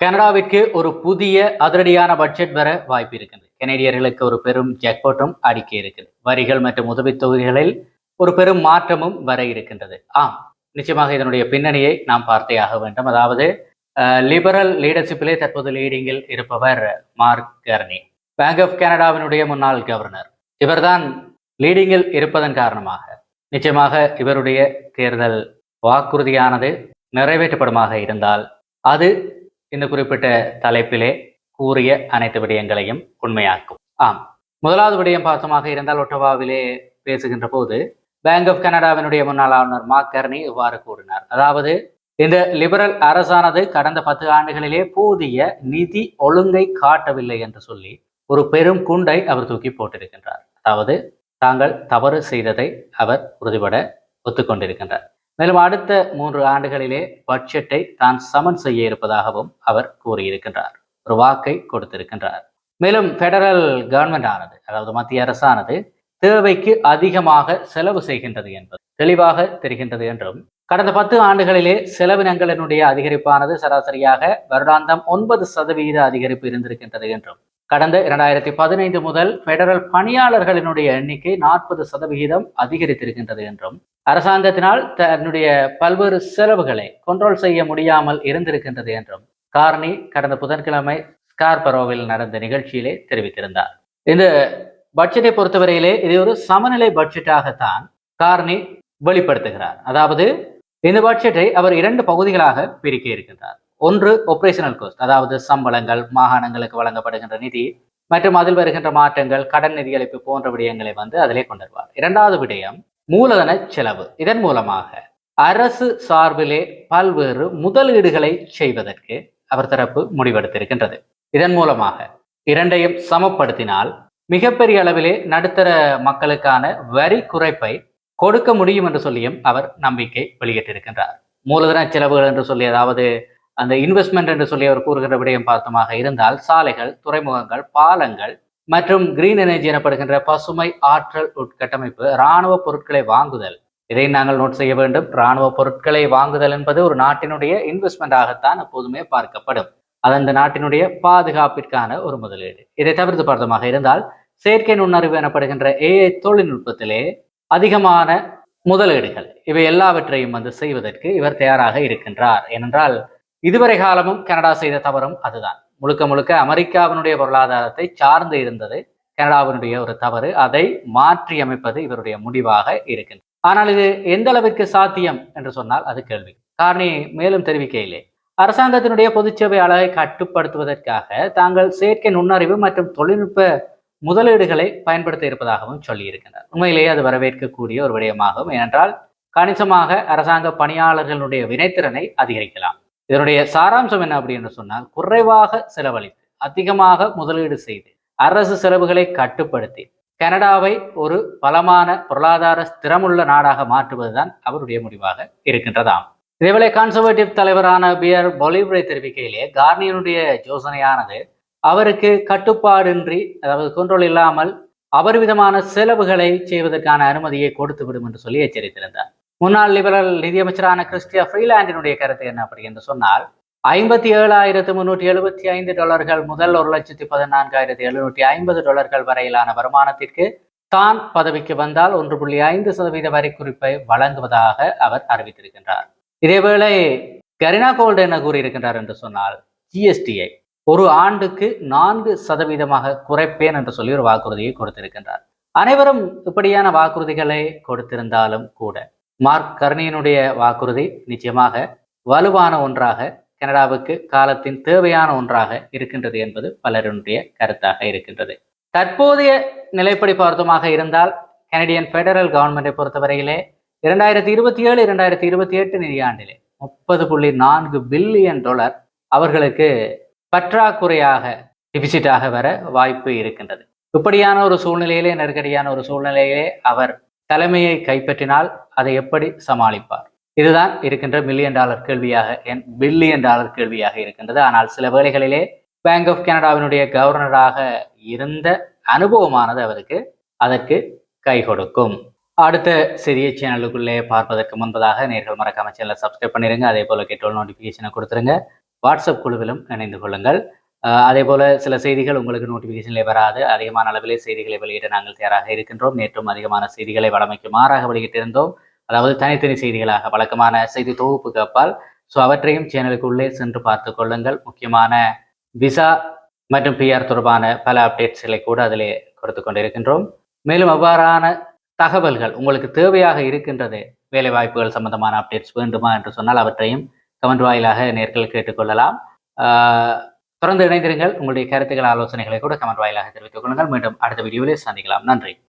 கனடாவிற்கு ஒரு புதிய அதிரடியான பட்ஜெட் வர வாய்ப்பு இருக்குது கனேடியர்களுக்கு ஒரு பெரும் ஜாக்பாட்டும் அடிக்க இருக்குது வரிகள் மற்றும் உதவித் தொகுதிகளில் ஒரு பெரும் மாற்றமும் வர இருக்கின்றது. ஆம் நிச்சயமாக இதனுடைய பின்னணியை நாம் பார்த்தே ஆக வேண்டும். அதாவது லிபரல் லீடர்ஷிப்பிலே தற்போது லீடிங்கில் இருப்பவர் மார்க் கர்னி. பேங்க் ஆஃப் கனடாவினுடைய முன்னாள் கவர்னர் இவர்தான் லீடிங்கில் இருப்பதன் காரணமாக. நிச்சயமாக இவருடைய தேர்தல் வாக்குறுதியானது நிறைவேற்றப்படுமாக இருந்தால் அது இந்த குறிப்பிட்ட தலைப்பிலே கூறிய அனைத்து விடயங்களையும் உண்மையாக்கும். ஆம். முதலாவது விடயம் பார்த்தமாக இருந்தால் ஒட்டவாவிலே பேசுகின்ற போது பேங்க் ஆஃப் கனடாவினுடைய முன்னாள் ஆளுநர் மார்க் கர்னி இவ்வாறு கூறினார். அதாவது இந்த லிபரல் அரசானது கடந்த பத்து ஆண்டுகளிலே போதிய நிதி ஒழுங்கை காட்டவில்லை என்று சொல்லி ஒரு பெரும் குண்டை அவர் தூக்கி போட்டிருக்கின்றார். அதாவது தாங்கள் தவறு செய்ததை அவர் உறுதிபட ஒத்துக்கொண்டிருக்கின்றார். மேலும் அடுத்த மூன்று ஆண்டுகளிலே பட்ஜெட்டை தான் சமன் செய்ய இருப்பதாகவும் அவர் கூறியிருக்கின்றார். ஒரு வாக்கை கொடுத்திருக்கின்றார். மேலும் பெடரல் கவர்மெண்ட் ஆனது அதாவது மத்திய அரசானது தேவைக்கு அதிகமாக செலவு செய்கின்றது என்பது தெளிவாக தெரிகின்றது என்றும் கடந்த பத்து ஆண்டுகளிலே செலவினங்களினுடைய அதிகரிப்பானது சராசரியாக வருடாந்தம் ஒன்பது சதவீத அதிகரிப்பு இருந்திருக்கின்றது என்றும் கடந்த இரண்டாயிரத்தி பதினைந்து முதல் பெடரல் பணியாளர்களினுடைய எண்ணிக்கை நாற்பது சதவிகிதம் அதிகரித்திருக்கின்றது என்றும் அரசாங்கத்தினால் தன்னுடைய பல்வேறு செலவுகளை கண்ட்ரோல் செய்ய முடியாமல் இருந்திருக்கின்றது என்றும் கார்னி கடந்த புதன்கிழமை ஸ்கார்பரோவில் நடந்த நிகழ்ச்சியிலே தெரிவித்திருந்தார். இந்த பட்ஜெட்டை பொறுத்தவரையிலே இது ஒரு சமநிலை பட்ஜெட்டாகத்தான் கார்னி வெளிப்படுத்துகிறார். அதாவது இந்த பட்ஜெட்டை அவர் இரண்டு பகுதிகளாக பிரிக்க இருக்கின்றார். ஒன்று ஒப்ரேஷனல் கோஸ்ட் அதாவது சம்பளங்கள் மாகாணங்களுக்கு வழங்கப்படுகின்ற நிதி மற்றும் அதில் வருகின்ற மாற்றங்கள் கடன் நிதியளிப்பு போன்ற விடயங்களை வந்து அதிலே கொண்டு வருவார். இரண்டாவது விடயம் மூலதன செலவு. இதன் மூலமாக அரசு சார்பிலே பல்வேறு முதலீடுகளை செய்வதற்கு அவர் தரப்பு முடிவெடுத்திருக்கின்றது. இதன் மூலமாக இரண்டையும் சமப்படுத்தினால் மிகப்பெரிய அளவிலே நடுத்தர மக்களுக்கான வரி குறைப்பை கொடுக்க முடியும் என்று சொல்லியும் அவர் நம்பிக்கை வெளியிட்டிருக்கின்றார். மூலதன செலவுகள் என்று சொல்லி அதாவது அந்த இன்வெஸ்ட்மெண்ட் என்று சொல்லி அவர் கூறுகின்ற விடயம் பார்த்தமாக இருந்தால் சாலைகள் துறைமுகங்கள் பாலங்கள் மற்றும் கிரீன் எனர்ஜி எனப்படுகின்ற பசுமை ஆற்றல் உட்கட்டமைப்பு இராணுவ பொருட்களை வாங்குதல். இதை நாங்கள் நோட் செய்ய வேண்டும். இராணுவ பொருட்களை வாங்குதல் என்பது ஒரு நாட்டினுடைய இன்வெஸ்ட்மெண்டாகத்தான் எப்போதுமே பார்க்கப்படும். அது அந்த நாட்டினுடைய பாதுகாப்பிற்கான ஒரு முதலீடு. இதை தவிர்த்து பார்த்தமாக இருந்தால் செயற்கை நுண்ணறிவு எனப்படுகின்ற ஏஐ தொழில்நுட்பத்திலே அதிகமான முதலீடுகள். இவை எல்லாவற்றையும் வந்து செய்வதற்கு இவர் தயாராக இருக்கின்றார். ஏனென்றால் இதுவரை காலமும் கனடா செய்த தவறும் அதுதான். முழுக்க முழுக்க அமெரிக்காவினுடைய பொருளாதாரத்தை சார்ந்து இருந்தது கனடாவினுடைய ஒரு தவறு அதை மாற்றி அமைப்பது இவருடைய முடிவாக இருக்கின்றது. ஆனால் இது எந்த அளவிற்கு சாத்தியம் என்று சொன்னால் அது கேள்வி. காரணி மேலும் தெரிவிக்கையிலே அரசாங்கத்தினுடைய பொதுச்சேவை அளவை கட்டுப்படுத்துவதற்காக தாங்கள் செயற்கை நுண்ணறிவு மற்றும் தொழில்நுட்ப முதலீடுகளை பயன்படுத்த இருப்பதாகவும் சொல்லியிருக்கின்றனர் உண்மையிலேயே அது வரவேற்கக்கூடிய ஒரு விடயமாகும். ஏனென்றால் கணிசமாக அரசாங்க பணியாளர்களுடைய வினைத்திறனை அதிகரிக்கலாம். இதனுடைய சாராம்சம் என்ன அப்படின்னு சொன்னால் குறைவாக செலவழித்து அதிகமாக முதலீடு செய்து அரசு செலவுகளை கட்டுப்படுத்தி கனடாவை ஒரு பலமான பொருளாதார ஸ்திரமுள்ள நாடாக மாற்றுவதுதான் அவருடைய முடிவாக இருக்கின்றதாம். இதேவேளை கன்சர்வேட்டிவ் தலைவரான பியர் பொலிவரை தெரிவிக்கையிலே கார்னியனுடைய யோசனையானது அவருக்கு கட்டுப்பாடின்றி அதாவது கொண்டோல் இல்லாமல் அபரிவிதமான செலவுகளை செய்வதற்கான அனுமதியை கொடுத்து விடும் என்று சொல்லி எச்சரித்திருந்தார். முன்னாள் லிபரல் நிதியமைச்சரான கிறிஸ்டியா ஃப்ரீலாண்டினுடைய கருத்து என்ன அப்படி என்று சொன்னால் ஐம்பத்தி ஏழாயிரத்து முன்னூற்றி எழுபத்தி ஐந்து டாலர்கள் முதல் ஒரு லட்சத்தி பதினான்காயிரத்தி எழுநூற்றி ஐம்பது டாலர்கள் வரையிலான வருமானத்திற்கு தான் பதவிக்கு வந்தால் ஒன்று புள்ளி ஐந்து சதவீத வரி குறிப்பை வழங்குவதாக அவர் அறிவித்திருக்கின்றார். இதேவேளை கரினா கோல்டு என்ன கூறியிருக்கின்றார் என்று சொன்னால் ஜிஎஸ்டியை ஒரு ஆண்டுக்கு நான்கு சதவீதமாக குறைப்பேன் என்று சொல்லி ஒரு வாக்குறுதியை கொடுத்திருக்கின்றார். அனைவரும் இப்படியான வாக்குறுதிகளை கொடுத்திருந்தாலும் கூட மார்க் கர்னியனுடைய வாக்குறுதி நிச்சயமாக வலுவான ஒன்றாக கனடாவுக்கு காலத்தின் தேவையான ஒன்றாக இருக்கின்றது என்பது பலருடைய கருத்தாக இருக்கின்றது. தற்போதைய நிலைப்படி பார்த்தமாக இருந்தால் கனடியன் பெடரல் கவர்மெண்டை பொறுத்தவரையிலே இரண்டாயிரத்தி இருபத்தி ஏழு இரண்டாயிரத்தி இருபத்தி எட்டு நிதியாண்டிலே முப்பது புள்ளி நான்கு பில்லியன் டாலர் அவர்களுக்கு பற்றாக்குறையாக டிபிசிட்டாக வர வாய்ப்பு இருக்கின்றது. இப்படியான ஒரு சூழ்நிலையிலே நெருக்கடியான ஒரு சூழ்நிலையிலே அவர் தலைமையை கைப்பற்றினால் அதை எப்படி சமாளிப்பார்? இதுதான் இருக்கின்ற மில்லியன் டாலர் கேள்வியாக என் பில்லியன் டாலர் கேள்வியாக இருக்கின்றது. ஆனால் சில வேளைகளிலே பேங்க் ஆஃப் கனடாவினுடைய கவர்னராக இருந்த அனுபவமானது அவருக்கு அதற்கு கை கொடுக்கும். அடுத்த சிறிய சேனலுக்குள்ளே பார்ப்பதற்கு முன்பதாக நேர்கள் மறக்காம சேனலை சப்ஸ்கிரைப் பண்ணிடுங்க அதே போல கேட்டோல் நோட்டிஃபிகேஷனை கொடுத்துருங்க. வாட்ஸ்அப் குழுவிலும் இணைந்து கொள்ளுங்கள். அதே போல சில செய்திகள் உங்களுக்கு நோட்டிஃபிகேஷனில் வராது. அதிகமான அளவிலே செய்திகளை வெளியிட நாங்கள் தயாராக இருக்கின்றோம். நேற்றும் அதிகமான செய்திகளை வழமைக்கு மாறாக வெளியிட்டிருந்தோம். அதாவது தனித்தனி செய்திகளாக வழக்கமான செய்தி தொகுப்புக்கு அப்பால் ஸோ அவற்றையும் சேனலுக்குள்ளே சென்று பார்த்து கொள்ளுங்கள். முக்கியமான விசா மற்றும் பிஆர் தொடர்பான பல அப்டேட்ஸ்களை கூட அதிலே கொடுத்து கொண்டிருக்கின்றோம். மேலும் அவ்வாறான தகவல்கள் உங்களுக்கு தேவையாக இருக்கின்றது வேலை வாய்ப்புகள் சம்பந்தமான அப்டேட்ஸ் வேண்டுமா என்று சொன்னால் அவற்றையும் கமெண்ட் வாயிலாக நேர்கள் கேட்டுக்கொள்ளலாம் தொடர்ந்து இணைந்திருங்கள். உங்களுடைய கருத்துக்கள் ஆலோசனைகளை கூட கமெண்ட் வாயிலாக தெரிவித்துக் கொள்ளுங்கள். மீண்டும் அடுத்த வீடியோவில் சந்திக்கலாம். நன்றி.